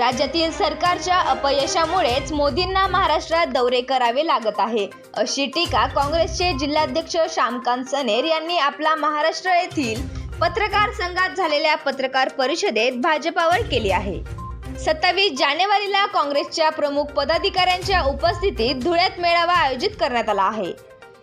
राज्यातील सरकारच्या अपयशामुळेच मोदींना महाराष्ट्रात दौरे करावे लागत आहे. अशी टीका काँग्रेसचे जिल्हाध्यक्ष श्यामकांत सनेर यांनी आपला महाराष्ट्र येथील पत्रकार संघात झालेल्या पत्रकार परिषदेत भाजपावर केली आहे. सत्तावीस जानेवारीला काँग्रेसच्या प्रमुख पदाधिकाऱ्यांच्या उपस्थितीत धुळ्यात मेळावा आयोजित करण्यात आला आहे.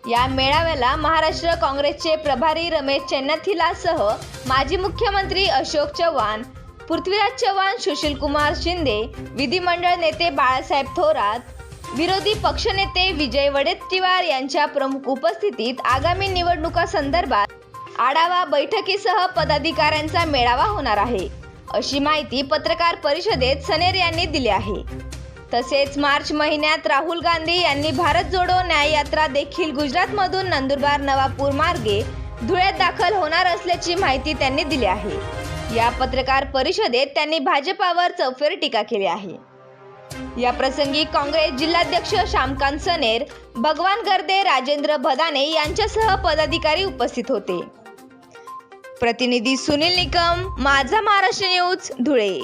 या मेळाव्याला महाराष्ट्र काँग्रेसचे प्रभारी रमेश चेन्नथिलासह माजी मुख्यमंत्री अशोक चव्हाण पृथ्वीराज चव्हाण सुशीलकुमार शिंदे विधिमंडळ नेते बाळासाहेब थोरात विरोधी पक्षनेते विजय वडेट्टीवार यांच्या प्रमुख उपस्थितीत आगामी निवडणुकासंदर्भात आढावा बैठकीसह पदाधिकाऱ्यांचा मेळावा होणार आहे. अशी माहिती पत्रकार परिषदेत सनेर यांनी दिली आहे. तसेच मार्च महिन्यात राहुल गांधी यांनी भारत जोडो न्याय यात्रा देखील गुजरातमधून नंदुरबार नवापूर मार्गे धुळ्यात दाखल होणार असल्याची माहिती त्यांनी दिली आहे. या पत्रकार परिषदेत त्यांनी भाजपावर चौफेर टीका केली आहे. या प्रसंगी काँग्रेस जिल्हाध्यक्ष श्यामकांत सनेर भगवान गर्दे राजेंद्र भदाने यांच्यासह पदाधिकारी उपस्थित होते. प्रतिनिधी सुनील निकम माझा महाराष्ट्र न्यूज धुळे.